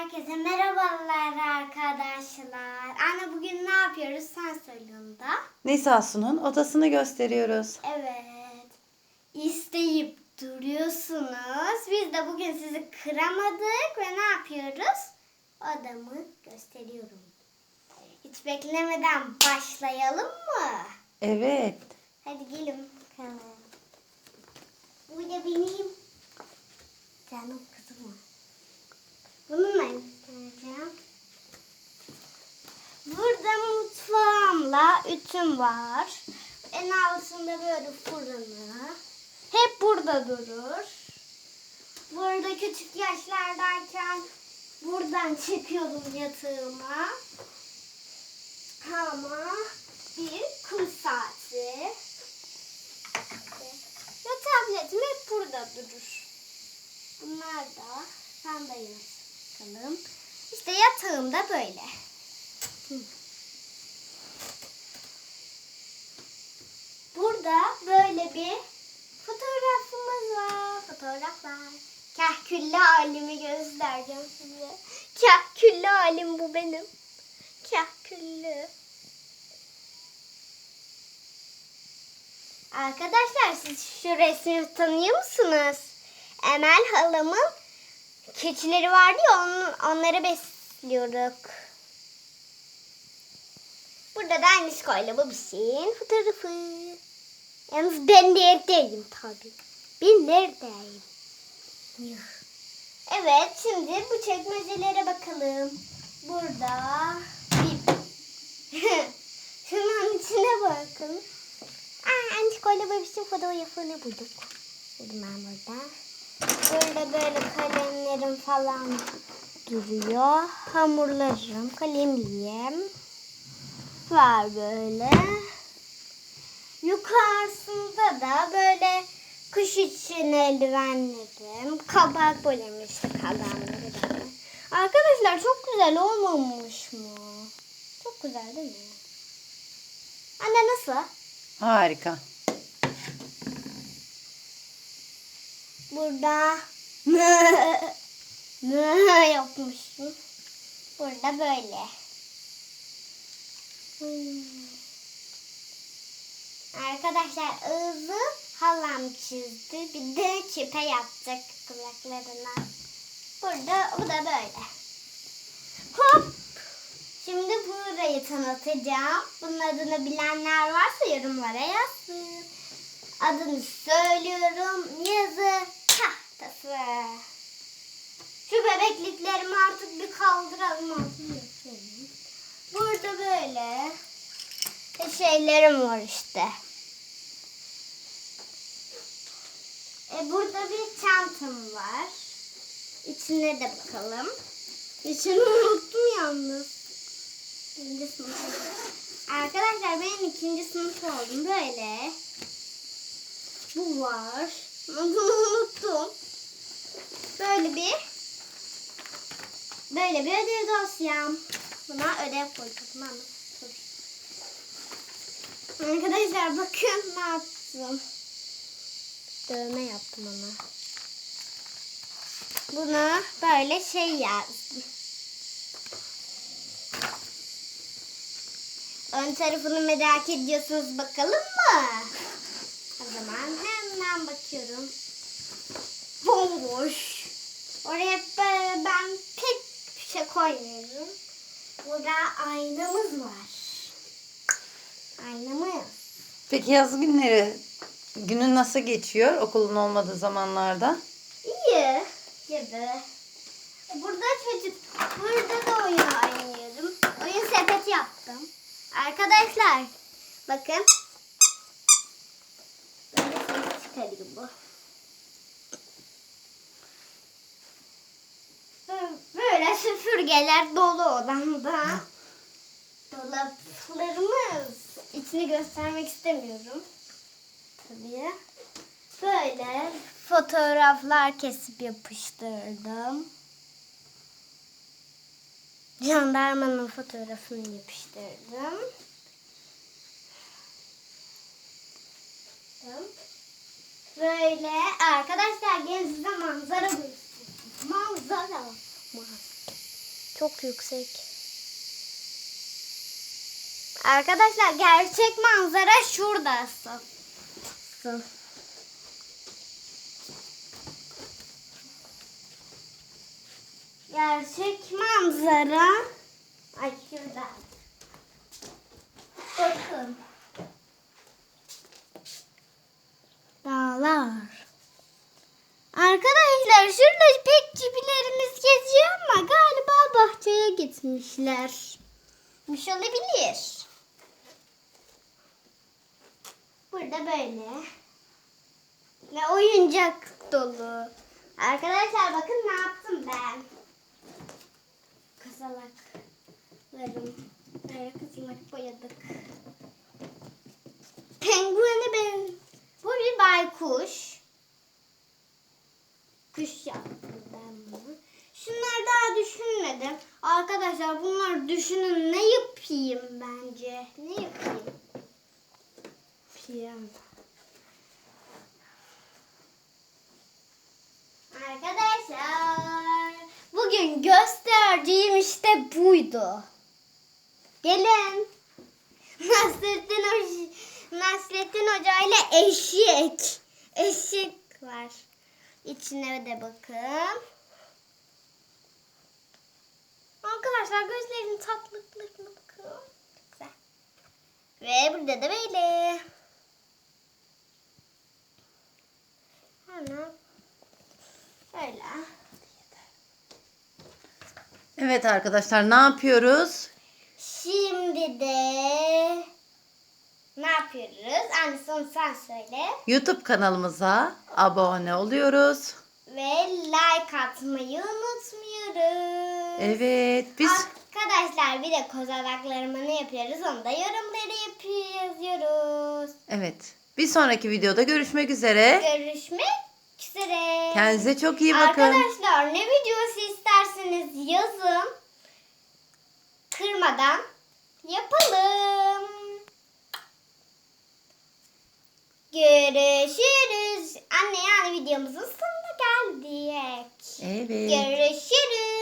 Herkese merhabalar arkadaşlar. Anne bugün ne yapıyoruz sen söyle onu da. Nisa Asu'nun odasını gösteriyoruz. Evet. İsteyip duruyorsunuz. Biz de bugün sizi kıramadık ve ne yapıyoruz? Odamı gösteriyorum. Hiç beklemeden başlayalım mı? Evet. Hadi gelin bakalım. Bu da benim canım kızım. Bununla göstereceğim. Burada ütüm var. En altında böyle fırını. Hep burada durur. Burada küçük yaşlardayken buradan çıkıyordum yatağıma. Ama bir kum saati. Ve tabletim hep burada durur. Bunlar da sandalye bakalım. İşte yatağım da böyle. Hı. Burada böyle bir fotoğrafımız var. Fotoğraflar. Kahküllü halimi göstereceğim size. Kahküllü halim bu benim. Kahküllü. Arkadaşlar siz şu resmi tanıyor musunuz? Emel halamın keçileri vardı ya onun, onları besliyorduk. Burada da Anişko'yla babişin fotoğrafı. Yalnız ben neredeyim tabii. Ben neredeyim? Evet şimdi bu çekmecelere bakalım. Burada bir... Şunun içine bakın. Aa, Anişko'yla babişin fotoğrafını bulduk. Buldum ben burada. Burada böyle kalemlerim falan duruyor. Hamurlarım, kalemliğim var böyle. Yukarısında da böyle kuş için eldivenlerim, kabak kalemleri de. Arkadaşlar çok güzel olmamış mı? Çok güzel değil mi? Anne nasıl? Harika. Burada mı mı yapmışım. Burada böyle. Hmm. Arkadaşlar ağzı halam çizdi. Bir de küpe yapacak kulaklarına. Burada bu da böyle. Hop. Şimdi burayı tanıtacağım. Bunun adını bilenler varsa yorumlara yazsın. Adını söylüyorum. Yazı tahtası. Şu bebekliklerimi artık bir kaldıralım. altını yapalım. Burada böyle şeylerim var işte. E, burada bir çantam var. İçine de bakalım. İçini unuttum yalnız. İkinci sınıf. Arkadaşlar ben ikinci sınıf oldum. Böyle. Bu var. Bunu unuttum. Böyle bir böyle bir ödev dosyam. Buna ödev koydum. Tamam? Arkadaşlar bakın ne yaptım. Dövme yaptım ona. Buna böyle şey yazdım. Ön tarafını merak ediyorsunuz bakalım mı? O zaman hemen bakıyorum. Bomboş. Oraya ben pek bir şey koymuyorum. Burada aynamız var. Aynamız. Peki yaz günleri günün nasıl geçiyor okulun olmadığı zamanlarda? İyi gibi. Burada çocuk, burada da oyun oynuyorum. Oyun sepeti yaptım. Arkadaşlar bakın. Böyle ses çıkarıyor bu. Böyle süpürgeler dolu odamda. Dolaplarımız. İçini göstermek istemiyorum. Tabii. Böyle fotoğraflar kesip yapıştırdım. Jandarmanın fotoğrafını yapıştırdım. Böyle arkadaşlar gelin size manzara göstereyim. Manzara. Çok yüksek. Arkadaşlar gerçek manzara şurada asıl. Asıl. Gerçek manzara ay şurada. Bakın. Dağlar. Arkadaşlar şurada pek cibilerimiz geziyor ama galiba bahçeye gitmişler. Miş olabilir. Burada böyle. Ve oyuncak dolu. Arkadaşlar bakın ne yaptım ben. Kızalaklarım. Böyle kızılak boyadık. Pengueni ben. Bu bir baykuş. Kuş yaptım ben bunu. Şunları daha düşünmedim. Arkadaşlar bunları düşünün ne yapayım bence? Yapayım. Arkadaşlar bugün gösterdiğim işte buydu. Gelin. Nasrettin Hoca, Nasrettin Hoca ile eşek. Eşek var. İçine de bakın. Arkadaşlar gözlerinin tatlılıklarına bakın. Güzel. Ve burada da böyle. Böyle. Evet arkadaşlar ne yapıyoruz? Şimdi de ne yapıyoruz? Anne son sen söyle. YouTube kanalımıza abone oluyoruz. Ve like atmayı unutmuyoruz. Evet biz Arkadaşlar bir de kozalaklarımı ne yapıyoruz onu da yorumları yapıyor- yazıyoruz. evet. Bir sonraki videoda görüşmek üzere. Görüşmek üzere. Kendinize çok iyi bakın. Arkadaşlar ne videosu isterseniz yazın. Kırmadan yapalım. Görüşürüz. Anne yani videomuzun sonuna geldik. Evet. Görüşürüz.